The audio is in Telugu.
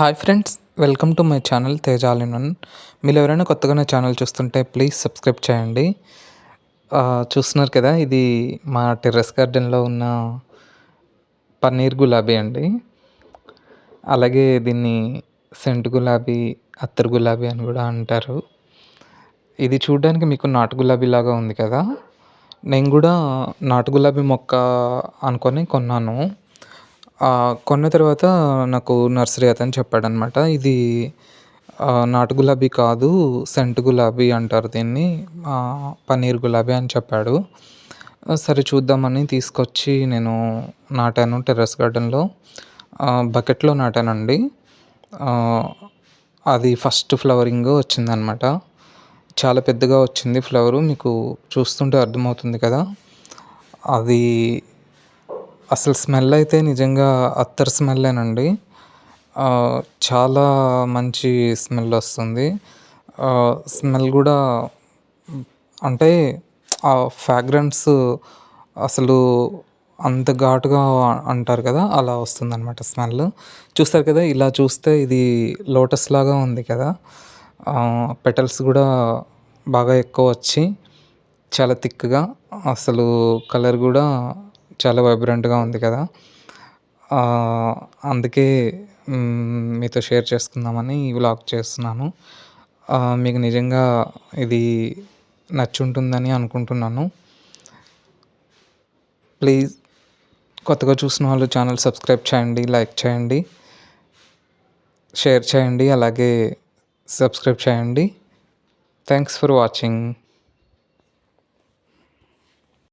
Hi friends welcome to my channel తేజాలినన్ మీరు ఎవరైనా కొత్తగా నా ఛానల్ చూస్తుంటే ప్లీజ్ సబ్స్క్రైబ్ చేయండి. చూస్తున్నారు కదా ఇది మా టెర్రస్ గార్డెన్లో ఉన్న పన్నీర్ గులాబీ అండి. అలాగే దీన్ని సెంట్ గులాబీ అత్తరు గులాబీ అని కూడా అంటారు. ఇది చూడడానికి మీకు నాటు గులాబీ లాగా ఉంది కదా. నేను కూడా నాటు గులాబీ మొక్క అనుకొని కొన్నాను. కొన్న తర్వాత నాకు నర్సరీ అతను చెప్పాడనమాట ఇది నాటు గులాబీ కాదు సెంటు గులాబీ అంటారు దీన్ని పన్నీర్ గులాబీ అని చెప్పాడు. సరే చూద్దామని తీసుకొచ్చి నేను నాటాను టెర్రస్ గార్డెన్లో. బకెట్లో నాటానండి. అది ఫస్ట్ ఫ్లవరింగ్ వచ్చిందనమాట. చాలా పెద్దగా వచ్చింది ఫ్లవరు మీకు చూస్తుంటే అర్థమవుతుంది కదా. అది అసలు స్మెల్ అయితే నిజంగా అత్తర్ స్మెల్లేనండి. చాలా మంచి స్మెల్ వస్తుంది. స్మెల్ కూడా అంటే ఆ ఫ్రాగ్రెన్స్ అసలు అంత ఘాటుగా అంటారు కదా అలా వస్తుంది అనమాట స్మెల్. చూస్తారు కదా ఇలా చూస్తే ఇది లోటస్ లాగా ఉంది కదా. పెటల్స్ కూడా బాగా ఎక్కువ వచ్చి చాలా థిక్గా అసలు కలర్ కూడా చాలా వైబ్రెంట్గా ఉంది కదా. అందుకే మీతో షేర్ చేసుకుందామని ఈ వ్లాగ్ చేస్తున్నాను. మీకు నిజంగా ఇది నచ్చుంటుందని అనుకుంటున్నాను. ప్లీజ్ కొత్తగా చూసిన వాళ్ళు ఛానల్ సబ్స్క్రైబ్ చేయండి లైక్ చేయండి షేర్ చేయండి అలాగే సబ్స్క్రైబ్ చేయండి. Thanks for watching